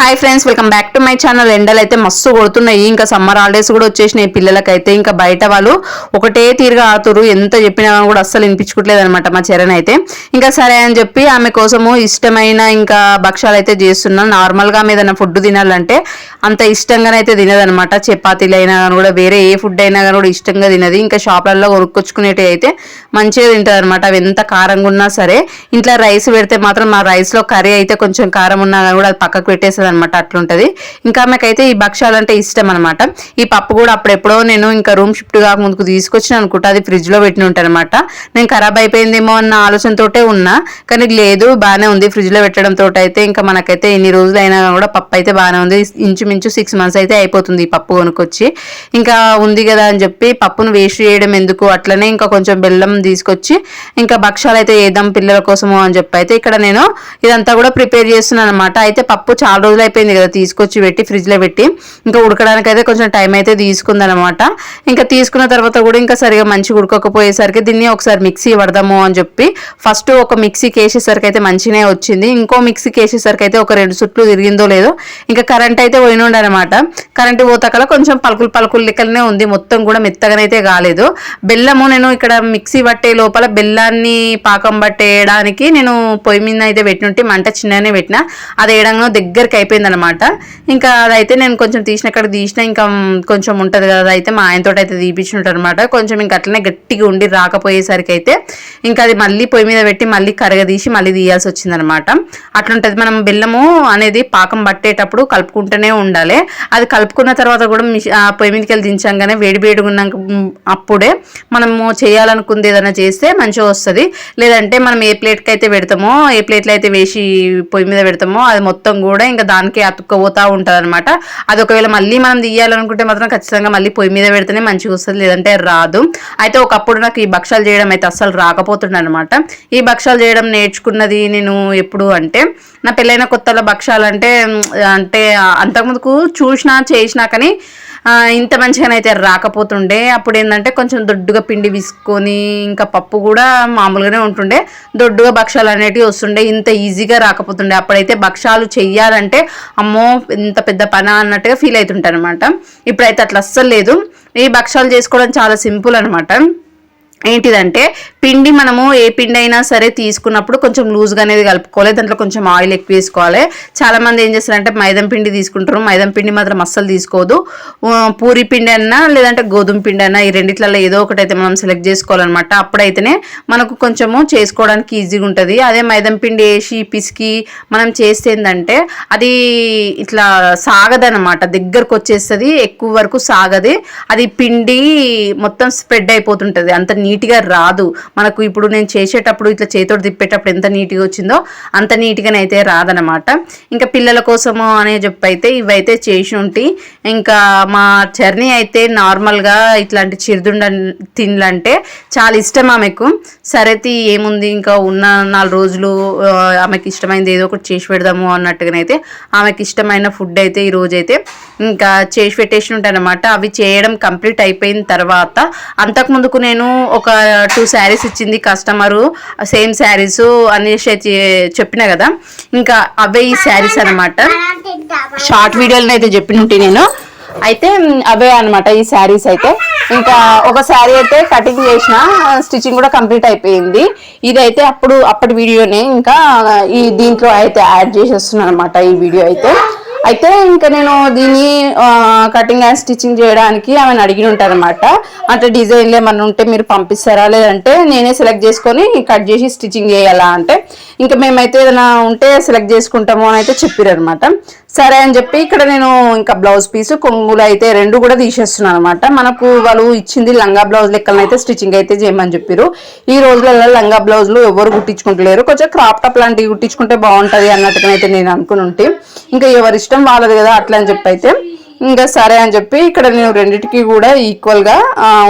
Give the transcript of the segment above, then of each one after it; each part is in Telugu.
Hi friends welcome back to my channel ఎండలు అయితే మస్తు కొడుతున్నాయి. ఇంకా సమ్మర్ హాలిడేస్ కూడా వచ్చేసినాయి పిల్లలకైతే. ఇంకా బయట వాళ్ళు ఒకటే తీరుగా ఆతురు ఎంత చెప్పినా కూడా అస్సలు వినిపించుకోవట్లేదు అనమాట మా చరణ్ అయితే ఇంకా సరే అని చెప్పి ఆమె కోసము ఇష్టమైన ఇంకా భక్షాలు అయితే చేస్తున్నాను నార్మల్గా ఆమె ఏదైనా ఫుడ్ తినాలంటే అంత ఇష్టంగానైతే తినదనమాట చపాతీలు అయినా కానీ కూడా వేరే ఏ ఫుడ్ అయినా కానీ కూడా ఇష్టంగా తినది. ఇంకా షాప్లలో కొనుక్కొచ్చుకునేటి అయితే మంచిగా తింటుంది అనమాట అవి ఎంత కారంగా ఉన్నా సరే. ఇంట్లో రైస్ పెడితే మాత్రం మా రైస్లో కర్రీ అయితే కొంచెం కారం ఉన్నా కానీ కూడా అది పక్కకు పెట్టేస్తుంది అనమాట అట్లుంటది. ఇంకా ఆమెకైతే ఈ భక్ష్యాలు అంటే ఇష్టం అనమాట ఈ పప్పు కూడా అప్పుడెప్పుడో నేను ఇంకా రూమ్ షిఫ్ట్ కాకముందుకు తీసుకొచ్చిన అనుకుంటా అది ఫ్రిడ్జ్లో పెట్టిన ఉంటానమాట నేను ఖరాబ్ అయిపోయిందేమో అన్న ఆలోచనతోటే ఉన్నా కానీ లేదు బాగానే ఉంది ఫ్రిడ్జ్లో అయితే ఇంకా మనకైతే ఎన్ని రోజులు అయినా కూడా పప్పు అయితే బాగానే ఉంది. ఇంచుమించు సిక్స్ మంత్స్ అయితే అయిపోతుంది ఈ పప్పు కొనుక్కొచ్చి. ఇంకా ఉంది కదా అని చెప్పి పప్పును వేస్ట్ చేయడం ఎందుకు? అట్లనే ఇంకా కొంచెం బెల్లం తీసుకొచ్చి ఇంకా భక్ష్యాలు అయితే వేద్దాం పిల్లల కోసము అని చెప్పి అయితే ఇక్కడ నేను ఇదంతా కూడా ప్రిపేర్ చేస్తున్నాను అనమాట అయితే పప్పు చాలా రోజులు అయిపోయింది కదా తీసుకొచ్చి పెట్టి ఫ్రిడ్జ్లో పెట్టి. ఇంకా ఉడకడానికి అయితే కొంచెం టైం అయితే తీసుకుందనమాట ఇంకా తీసుకున్న తర్వాత కూడా ఇంకా సరిగా మంచిగా ఉడకకపోయేసరికి దీన్ని ఒకసారి మిక్సీ పడదాము అని చెప్పి ఫస్ట్ ఒక మిక్సీకి వేసేసరికి అయితే మంచినే వచ్చింది. ఇంకో మిక్సీకి వేసేసరికి అయితే ఒక రెండు చుట్లు తిరిగిందో లేదో ఇంకా కరెంట్ అయితే పోయినుండే అనమాట కరెంటు పోతాకల కొంచెం పలుకులు పలుకులు లెక్కలనే ఉంది. మొత్తం కూడా మెత్తగానైతే కాలేదు. బెల్లము నేను ఇక్కడ మిక్సీ పట్టే లోపల బెల్లాన్ని పాకం పట్టేయడానికి నేను పొయ్యి మీద అయితే పెట్టినట్టు మంట చిన్నగానే పెట్టిన. అది వేయడంలో దగ్గరికి అయిపోయిందనమాట ఇంకా అదైతే నేను కొంచెం తీసిన అక్కడ తీసిన ఇంకా కొంచెం ఉంటుంది కదా అయితే మా ఆయనతో అయితే తీపించినట్టు అనమాట కొంచెం ఇంకా అట్లనే గట్టిగా ఉండి రాకపోయేసరికి అయితే ఇంకా అది మళ్ళీ పొయ్యి మీద పెట్టి మళ్ళీ కరగదీసి మళ్ళీ తీయాల్సి వచ్చిందనమాట అట్లుంటది మనం బెల్లము అనేది పాకం పట్టేటప్పుడు కలుపుకుంటూనే ఉండాలి. అది కలుపుకున్న తర్వాత కూడా మిష- ఆ పొయ్యి మీదకి వెళ్ళి దించంగానే వేడి వేడిగా ఉన్నాక అప్పుడే మనము చేయాలనుకుంది ఏదైనా చేస్తే మంచిగా వస్తుంది. లేదంటే మనం ఏ ప్లేట్కి అయితే పెడతామో ఏ ప్లేట్లో అయితే వేసి పొయ్యి మీద పెడతామో అది మొత్తం కూడా ఇంకా దానికే అతుక్కుపోతూ ఉంటుంది అనమాట అది ఒకవేళ మళ్ళీ మనం తీయాలనుకుంటే మాత్రం ఖచ్చితంగా మళ్ళీ పొయ్యి మీద పెడితేనే మంచిగా వస్తుంది లేదంటే రాదు. అయితే ఒకప్పుడు నాకు ఈ భక్షాలు చేయడం అయితే అస్సలు రాకపోతుండే అనమాట ఈ భక్షాలు చేయడం నేర్చుకున్నది నేను ఎప్పుడు అంటే నా పెళ్ళైన కొత్తలో భక్షాలు అంటే అంటే అంతకుముందుకు చూసినా చేసినా కానీ ఇంత మంచిగానైతే రాకపోతుండే. అప్పుడు ఏంటంటే కొంచెం దొడ్డుగా పిండి విసుకొని ఇంకా పప్పు కూడా మామూలుగానే ఉంటుండే. దొడ్డుగా భక్షాలు అనేటివి వస్తుండే. ఇంత ఈజీగా రాకపోతుండే. అప్పుడైతే భక్షాలు చెయ్యాలంటే అమ్మో ఇంత పెద్ద పన అన్నట్టుగా ఫీల్ అవుతుంటాను అనమాట ఇప్పుడైతే అట్లా అస్సలు లేదు. ఈ భక్షాలు చేసుకోవడం చాలా సింపుల్ అనమాట ఏంటిదంటే పిండి మనము ఏ పిండి అయినా సరే తీసుకున్నప్పుడు కొంచెం లూజ్గా అనేది కలుపుకోవాలి దాంట్లో కొంచెం ఆయిల్ ఎక్కువ వేసుకోవాలి. చాలా మంది ఏం చేస్తారంటే మైదం పిండి తీసుకుంటారు. మైదం పిండి మాత్రం అస్సలు తీసుకోదు. పూరి పిండి అన్నా లేదంటే గోధుమ పిండి అన్నా ఈ రెండిట్లలో ఏదో ఒకటి అయితే మనం సెలెక్ట్ చేసుకోవాలన్నమాట. అప్పుడైతేనే మనకు కొంచెము చేసుకోవడానికి ఈజీగా ఉంటుంది. అదే మైదం పిండి వేసి పిసికి మనం చేస్తే ఏంటంటే అది ఇట్లా సాగదనమాట దగ్గరకు వచ్చేస్తుంది ఎక్కువ వరకు సాగది. అది పిండి మొత్తం స్ప్రెడ్ అయిపోతుంటుంది. అంత నీట్గా రాదు. మనకు ఇప్పుడు నేను చేసేటప్పుడు ఇట్లా చేతితో తిప్పేటప్పుడు ఎంత నీట్గా వచ్చిందో అంత నీట్గానైతే రాదనమాట ఇంకా పిల్లల కోసము అనే చెప్పి అయితే ఇవైతే చేసి ఉంటే. ఇంకా మా చర్నీ అయితే నార్మల్గా ఇట్లాంటి చిరుదుండ తిండ్లంటే చాలా ఇష్టం ఆమెకు. సరేతి ఏముంది ఇంకా ఉన్న నాలుగు రోజులు ఆమెకి ఇష్టమైనది ఏదో ఒకటి చేసి పెడదాము అన్నట్టుగానైతే ఆమెకి ఇష్టమైన ఫుడ్ అయితే ఈరోజు అయితే ఇంకా చేసి పెట్టేసి ఉంటానమాట అవి చేయడం కంప్లీట్ అయిపోయిన తర్వాత అంతకు ముందుకు నేను ఒక టూ శారీస్ ఇచ్చింది కస్టమరు సేమ్ శారీస్ అనేసి అయితే చెప్పిన కదా? ఇంకా అవే ఈ శారీస్ అనమాట షార్ట్ వీడియోలో అయితే చెప్పినుంటే నేను. అయితే అవే అనమాట ఈ శారీస్ అయితే. ఇంకా ఒక శారీ అయితే కటింగ్ చేసిన స్టిచ్చింగ్ కూడా కంప్లీట్ అయిపోయింది. ఇదైతే అప్పుడు అప్పటి వీడియోనే ఇంకా ఈ దీంట్లో అయితే యాడ్ చేసేస్తున్నాను అనమాట ఈ వీడియో అయితే. అయితే ఇంకా నేను దీన్ని కటింగ్ అండ్ స్టిచ్చింగ్ చేయడానికి ఆమెను అడిగి ఉంటారనమాట అంటే డిజైన్లు ఏమన్నా ఉంటే మీరు పంపిస్తారా? లేదంటే నేనే సెలెక్ట్ చేసుకొని కట్ చేసి స్టిచ్చింగ్ చేయాలా? అంటే ఇంకా మేమైతే ఏదైనా ఉంటే సెలెక్ట్ చేసుకుంటాము అని అయితే చెప్పారు అనమాట సరే అని చెప్పి ఇక్కడ నేను ఇంకా బ్లౌజ్ పీస్ కొంగులు అయితే రెండు కూడా తీసేస్తున్నాను అనమాట మనకు వాళ్ళు ఇచ్చింది లంగా బ్లౌజ్ లెక్కలను అయితే స్టిచ్చింగ్ అయితే చేయమని చెప్పారు ఈ రోజులలో లంగా బ్లౌజ్లు ఎవరు కుట్టించుకుంటలేరు. కొంచెం క్రాప్ టాప్ లాంటివి కుట్టించుకుంటే బాగుంటుంది అన్నట్టుగా అయితే నేను అనుకుని ఉంటే. ఇంకా ఎవరి ఇష్టం వాళ్ళది కదా అట్లా అని చెప్పి అయితే ఇంకా సరే అని చెప్పి ఇక్కడ నేను రెండింటికి కూడా ఈక్వల్గా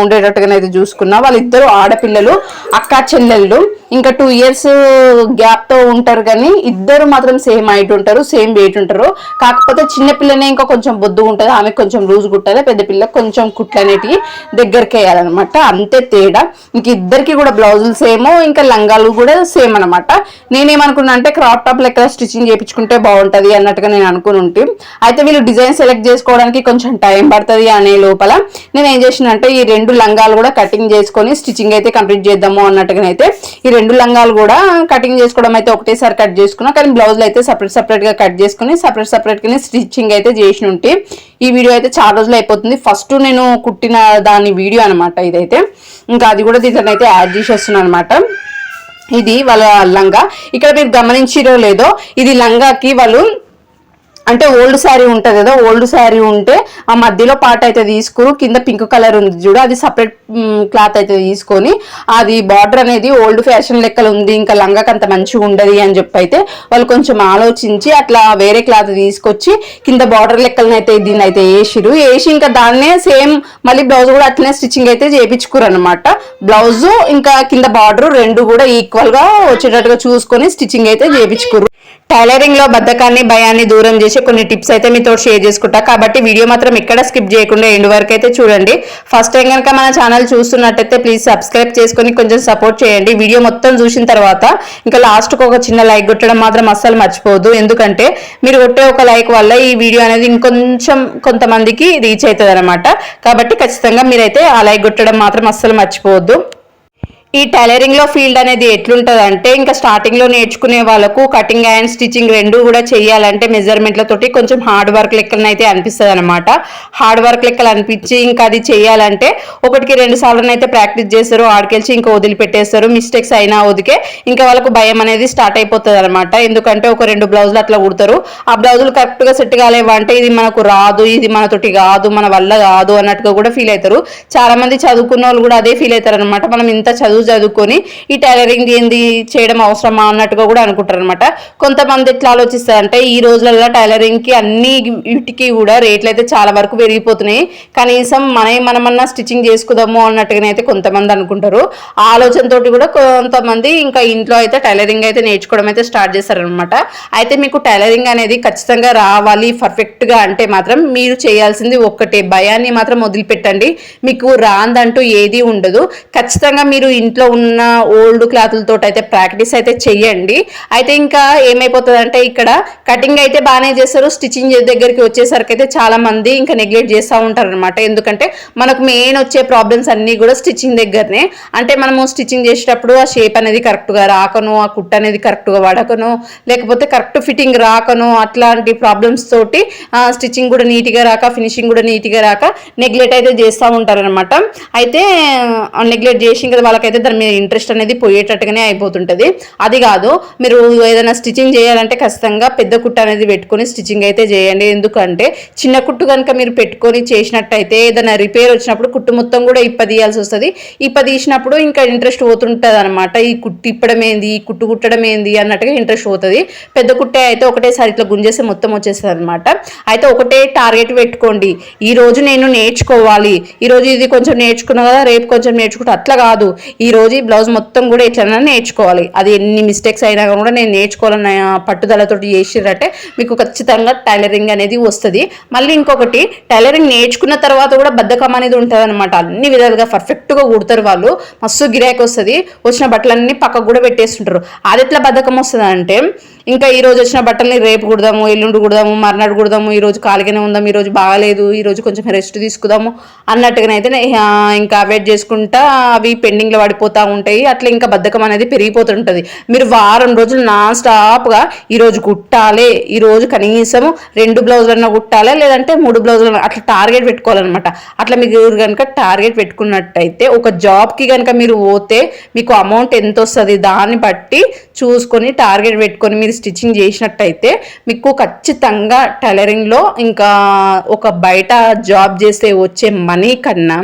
ఉండేటట్టుగానైతే చూసుకున్నా. వాళ్ళిద్దరు ఆడపిల్లలు అక్క చెల్లెళ్ళు. ఇంకా టూ ఇయర్స్ గ్యాప్తో ఉంటారు కానీ ఇద్దరు మాత్రం సేమ్ హైట్ ఉంటారు సేమ్ వెయిట్ ఉంటారు. కాకపోతే చిన్నపిల్లనే ఇంకా కొంచెం బొద్దు ఉంటుంది ఆమె కొంచెం లూజ్ కుట్టాలి పెద్ద పిల్ల కొంచెం కుట్లు అనేటివి దగ్గరికి వేయాలన్నమాట. అంతే తేడా. ఇంక ఇద్దరికి కూడా బ్లౌజులు సేమ్ ఇంకా లంగాలు కూడా సేమ్ అనమాట నేనేమనుకున్నా అంటే క్రాప్ టాప్ లెక్క స్టిచ్చింగ్ చేయించుకుంటే బాగుంటుంది అన్నట్టుగా నేను అనుకుని ఉంటే. అయితే వీళ్ళు డిజైన్ సెలెక్ట్ చేసుకోవడానికి కొంచెం టైం పడుతుంది అనే లోపల నేను ఏం చేసినంటే ఈ రెండు లంగాలు కూడా కటింగ్ చేసుకొని స్టిచ్చింగ్ అయితే కంప్లీట్ చేద్దాము అన్నట్టుగానైతే ఈ రెండు లంగాలు కూడా కటింగ్ చేసుకోవడం అయితే ఒకటేసారి కట్ చేసుకున్నా. కానీ బ్లౌజ్లు అయితే సపరేట్ సపరేట్గా కట్ చేసుకుని సపరేట్ సపరేట్ స్టిచ్చింగ్ అయితే చేసి ఉంటే ఈ వీడియో అయితే చాలా రోజులు అయిపోతుంది. ఫస్ట్ నేను కుట్టిన దాని వీడియో అనమాట ఇదైతే. ఇంకా అది కూడా దీంట్లో అయితే యాడ్ చేసేస్తున్నాను అనమాట ఇది వాళ్ళ లంగా. ఇక్కడ మీరు గమనించిరో లేదో ఇది లంగాకి వాళ్ళు అంటే ఓల్డ్ శారీ ఉంటుంది కదా ఓల్డ్ శారీ ఉంటే ఆ మధ్యలో పార్ట్ అయితే తీసుకుని కింద పింక్ కలర్ ఉంది చూడు అది సపరేట్ క్లాత్ అయితే తీసుకొని అది బార్డర్ అనేది ఓల్డ్ ఫ్యాషన్ లెక్కలు ఉంది ఇంకా లంగాకి అంత మంచిగా ఉండదు అని చెప్పి అయితే వాళ్ళు కొంచెం ఆలోచించి అట్లా వేరే క్లాత్ తీసుకొచ్చి కింద బార్డర్ లెక్కలను అయితే దీన్ని అయితే వేసిరు. వేసి ఇంకా దాన్నే సేమ్ మళ్ళీ బ్లౌజ్ కూడా అట్లనే స్టిచ్చింగ్ అయితే చేయించుకురు అనమాట బ్లౌజ్ ఇంకా కింద బార్డర్ రెండు కూడా ఈక్వల్గా వచ్చేటట్టుగా చూసుకొని స్టిచ్చింగ్ అయితే చేయించుకురు టైలరింగ్లో బద్ధకాన్ని భయాన్ని దూరం చేసి కొన్ని టిప్స్ అయితే మీతో షేర్ చేసుకుంటా. కాబట్టి వీడియో మాత్రం ఇక్కడ స్కిప్ చేయకుండా ఎండ్ వరకు అయితే చూడండి. ఫస్ట్ టైం కనుక మన ఛానల్ చూస్తున్నట్టయితే ప్లీజ్ సబ్స్క్రైబ్ చేసుకొని కొంచెం సపోర్ట్ చేయండి. వీడియో మొత్తం చూసిన తర్వాత ఇంకా లాస్ట్కి ఒక చిన్న లైక్ కొట్టడం మాత్రం అస్సలు మర్చిపోవద్దు. ఎందుకంటే మీరు కొట్టే ఒక లైక్ వల్ల ఈ వీడియో అనేది ఇంకొంచెం కొంతమందికి రీచ్ అవుతుంది అనమాట కాబట్టి ఖచ్చితంగా మీరైతే ఆ లైక్ కొట్టడం మాత్రం అస్సలు మర్చిపోవద్దు. ఈ టైలరింగ్లో ఫీల్డ్ అనేది ఎట్లుంటది అంటే ఇంకా స్టార్టింగ్లో నేర్చుకునే వాళ్ళకు కటింగ్ అండ్ స్టిచ్చింగ్ రెండు కూడా చేయాలంటే మెజర్మెంట్లతోటి కొంచెం హార్డ్ వర్క్ లెక్కలను అయితే అనిపిస్తుంది అనమాట హార్డ్ వర్క్ లెక్కలు అనిపించి ఇంకా అది చేయాలంటే ఒకటికి రెండు సార్లు అయితే ప్రాక్టీస్ చేస్తారు ఆడికెళ్ళి ఇంకా వదిలిపెట్టేస్తారు. మిస్టేక్స్ అయినా వదికే ఇంకా వాళ్ళకు భయం అనేది స్టార్ట్ అయిపోతుంది అనమాట ఎందుకంటే ఒక రెండు బ్లౌజులు అట్లా కుడతారు. ఆ బ్లౌజులు కరెక్ట్గా సెట్ కాలేవంటే ఇది మనకు రాదు ఇది మనతోటి కాదు మన వల్ల కాదు అన్నట్టుగా కూడా ఫీల్ అవుతారు చాలా మంది చదువుకున్న వాళ్ళు కూడా అదే ఫీల్ అవుతారు అనమాట మనం ఇంత చదువు చదువుకొని ఈ టైలరింగ్ ఏంది చేయడం అవసరమా అన్నట్టుగా కూడా అనుకుంటారు అనమాట కొంతమంది ఎట్లా ఆలోచిస్తారంటే ఈ రోజులలో టైలరింగ్కి అన్ని వీటికి కూడా రేట్లు అయితే చాలా వరకు పెరిగిపోతున్నాయి. కనీసం మనం మనమన్నా స్టిచ్చింగ్ చేసుకుందాము అన్నట్టుగానైతే కొంతమంది అనుకుంటారు. ఆ ఆలోచనతో కూడా కొంతమంది ఇంకా ఇంట్లో అయితే టైలరింగ్ అయితే నేర్చుకోవడం అయితే స్టార్ట్ చేస్తారనమాట అయితే మీకు టైలరింగ్ అనేది ఖచ్చితంగా రావాలి పర్ఫెక్ట్గా అంటే మాత్రం మీరు చేయాల్సింది ఒక్కటే. భయాన్ని మాత్రం వదిలిపెట్టండి. మీకు రాందంటూ ఏది ఉండదు. ఖచ్చితంగా మీరు ఇంట్లో ఉన్న ఓల్డ్ క్లాతులతో అయితే ప్రాక్టీస్ అయితే చెయ్యండి. అయితే ఇంకా ఏమైపోతుంది అంటే ఇక్కడ కటింగ్ అయితే బాగానే చేస్తారు. స్టిచ్చింగ్ దగ్గరికి వచ్చేసరికి అయితే చాలా మంది ఇంకా నెగ్లెక్ట్ చేస్తూ ఉంటారు అనమాట ఎందుకంటే మనకు మెయిన్ వచ్చే ప్రాబ్లమ్స్ అన్నీ కూడా స్టిచ్చింగ్ దగ్గరనే. అంటే మనము స్టిచ్చింగ్ చేసేటప్పుడు ఆ షేప్ అనేది కరెక్ట్గా రాకను ఆ కుట్ అనేది కరెక్ట్గా వాడకను లేకపోతే కరెక్ట్ ఫిట్టింగ్ రాకను అట్లాంటి ప్రాబ్లమ్స్ తోటి స్టిచ్చింగ్ కూడా నీట్గా రాక ఫినిషింగ్ కూడా నీట్గా రాక నెగ్లెక్ట్ అయితే చేస్తూ ఉంటారనమాట అయితే నెగ్లెక్ట్ చేసి ఇంకా వాళ్ళకైతే దాని మీద ఇంట్రెస్ట్ అనేది పోయేటట్టుగానే అయిపోతుంటుంది. అది కాదు మీరు ఏదైనా స్టిచ్చింగ్ చేయాలంటే ఖచ్చితంగా పెద్ద కుట్టు అనేది పెట్టుకొని స్టిచ్చింగ్ అయితే చేయండి. ఎందుకంటే చిన్న కుట్టు కనుక మీరు పెట్టుకొని చేసినట్టయితే ఏదైనా రిపేర్ వచ్చినప్పుడు కుట్టు మొత్తం కూడా ఇప్పదీయాల్సి వస్తుంది. ఇప్పదీసినప్పుడు ఇంకా ఇంట్రెస్ట్ పోతుంటుంది అనమాట ఈ కుట్టు ఇప్పడం ఏంది? ఈ కుట్టు కుట్టడం ఏంది? అన్నట్టుగా ఇంట్రెస్ట్ పోతుంది. పెద్ద కుట్టే అయితే ఒకటేసారి ఇట్లా గుంజేస్తే మొత్తం వచ్చేస్తుంది అనమాట అయితే ఒకటే టార్గెట్ పెట్టుకోండి. ఈ రోజు నేను నేర్చుకోవాలి. ఈ రోజు ఇది కొంచెం నేర్చుకున్నా కదా రేపు కొంచెం నేర్చుకుంటా అట్లా కాదు. ఈ రోజు ఈ బ్లౌజ్ మొత్తం కూడా ఎట్లైనా నేర్చుకోవాలి. అది ఎన్ని మిస్టేక్స్ అయినా కూడా నేను నేర్చుకోవాలన్న పట్టుదలతోటి చేసిరంటే మీకు ఖచ్చితంగా టైలరింగ్ అనేది వస్తుంది. మళ్ళీ ఇంకొకటి టైలరింగ్ నేర్చుకున్న తర్వాత కూడా బద్ధకం అనేది ఉంటుంది అనమాట అన్ని విధాలుగా పర్ఫెక్ట్గా కుడతారు వాళ్ళు. మస్తు గిరాకీ వస్తుంది. వచ్చిన బట్టలన్నీ పక్కకు కూడా పెట్టేస్తుంటారు. అది ఎట్లా బద్ధకం వస్తుంది అంటే ఇంకా ఈ రోజు వచ్చిన బట్టల్ని రేపు కుడదాము ఎల్లుండి కుడదాము మర్నాడు కుడదాము ఈ రోజు ఖాళీగానే ఉందాం ఈ రోజు బాగాలేదు ఈ రోజు కొంచెం రెస్ట్ తీసుకుందాము అన్నట్టుగానైతే ఇంకా వెయిట్ చేసుకుంటా అవి పెండింగ్లో పడిపోతూ ఉంటాయి. అట్లా ఇంకా బద్ధకం అనేది పెరిగిపోతుంటుంది. మీరు వారం రోజులు నాన్ స్టాప్గా ఈరోజు కుట్టాలి ఈరోజు కనీసం రెండు బ్లౌజులన్నా కుట్టాలి లేదంటే మూడు బ్లౌజులు అట్లా టార్గెట్ పెట్టుకోవాలన్నమాట. అట్లా మీకు కనుక టార్గెట్ పెట్టుకున్నట్టయితే ఒక జాబ్కి కనుక మీరు పోతే మీకు అమౌంట్ ఎంత వస్తుంది దాన్ని బట్టి చూసుకొని టార్గెట్ పెట్టుకొని మీరు స్టిచ్చింగ్ చేసినట్టయితే మీకు ఖచ్చితంగా టైలరింగ్లో ఇంకా ఒక బయట జాబ్ చేస్తే వచ్చే మనీ కన్నా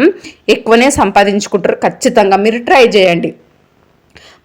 ఎక్కువనే సంపాదించుకుంటారు. ఖచ్చితంగా మీరు ట్రై చేయండి.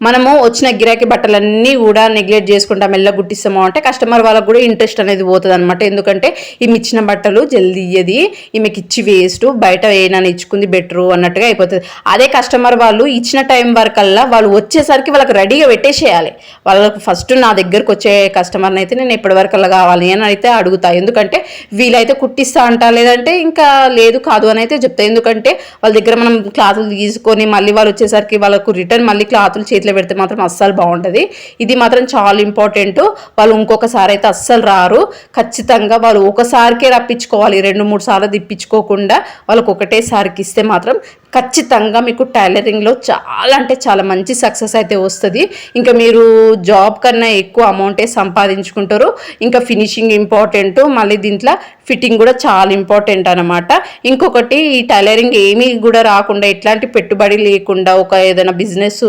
మనము వచ్చిన గిరాకీ బట్టలన్నీ కూడా నెగ్లెక్ట్ చేసుకుంటాం మెల్ల గుట్టిస్తాము అంటే కస్టమర్ వాళ్ళకు కూడా ఇంట్రెస్ట్ అనేది పోతుంది అనమాట ఎందుకంటే ఈమె ఇచ్చిన బట్టలు జల్దీ ఇయ్యది ఈమెకి ఇచ్చి వేస్ట్ బయట ఏమైనా ఇచ్చుకుంది బెటరు అన్నట్టుగా అయిపోతుంది. అదే కస్టమర్ వాళ్ళు ఇచ్చిన టైం వరకల్లా వాళ్ళు వచ్చేసరికి వాళ్ళకి రెడీగా పెట్టేసేయాలి. వాళ్ళకు ఫస్ట్ నా దగ్గరకు వచ్చే కస్టమర్ని అయితే నేను ఎప్పటి వరకల్లా కావాలి అని అయితే అడుగుతా. ఎందుకంటే వీలైతే కుట్టిస్తా అంటా లేదంటే ఇంకా లేదు కాదు అని అయితే చెప్తా. ఎందుకంటే వాళ్ళ దగ్గర మనం క్లాతులు తీసుకొని మళ్ళీ వాళ్ళు వచ్చేసరికి వాళ్ళకు రిటర్న్ మళ్ళీ క్లాతులు చేతిలో పెడితే మాత్రం అస్సలు బాగుంటుంది. ఇది మాత్రం చాలా ఇంపార్టెంట్ వాళ్ళు ఇంకొకసారి అయితే అస్సలు రారు. ఖచ్చితంగా వాళ్ళు ఒకసారికే రప్పించుకోవాలి. రెండు మూడు సార్లు తిప్పించుకోకుండా వాళ్ళకి ఒకటేసారికి ఇస్తే మాత్రం ఖచ్చితంగా మీకు టైలరింగ్లో చాలా అంటే చాలా మంచి సక్సెస్ అయితే వస్తుంది. ఇంకా మీరు జాబ్ కన్నా ఎక్కువ అమౌంటే సంపాదించుకుంటారు. ఇంకా ఫినిషింగ్ ఇంపార్టెంట్ మళ్ళీ దీంట్లో ఫిట్టింగ్ కూడా చాలా ఇంపార్టెంట్ అనమాట ఇంకొకటి ఈ టైలరింగ్ ఏమీ కూడా రాకుండా ఎట్లాంటి పెట్టుబడి లేకుండా ఒక ఏదైనా బిజినెస్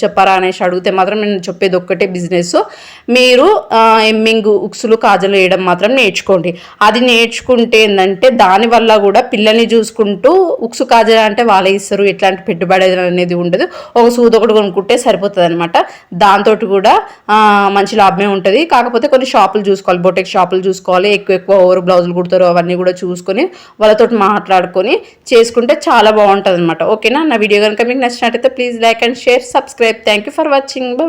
చెప్పరా అనేసి అడిగితే మాత్రం నేను చెప్పేది ఒక్కటే బిజినెస్. మీరు ఎమ్మింగ్ ఉక్సులు కాజలు వేయడం మాత్రం నేర్చుకోండి. అది నేర్చుకుంటే ఏంటంటే దానివల్ల కూడా పిల్లల్ని చూసుకుంటూ ఉక్సు కాజలు అంటే వాళ్ళ ఇస్తారు ఎట్లాంటి పెట్టుబడి అనేది ఉండదు. ఒక సూది ఒకటి కొనుక్కుంటే సరిపోతుంది అనమాట దాంతో కూడా మంచి లాభమే ఉంటుంది. కాకపోతే కొన్ని షాపులు చూసుకోవాలి. బొటెక్ షాపులు చూసుకోవాలి. ఎక్కువ ఎక్కువ ఓవర్ బ్లౌజులు కుడతారు. అవన్నీ కూడా చూసుకొని వాళ్ళతో మాట్లాడుకొని చేసుకుంటే చాలా బాగుంటుంది అనమాట ఓకేనా? నా వీడియో కనుక మీకు నచ్చినట్టయితే please like and share subscribe. Thank you for watching. Bye.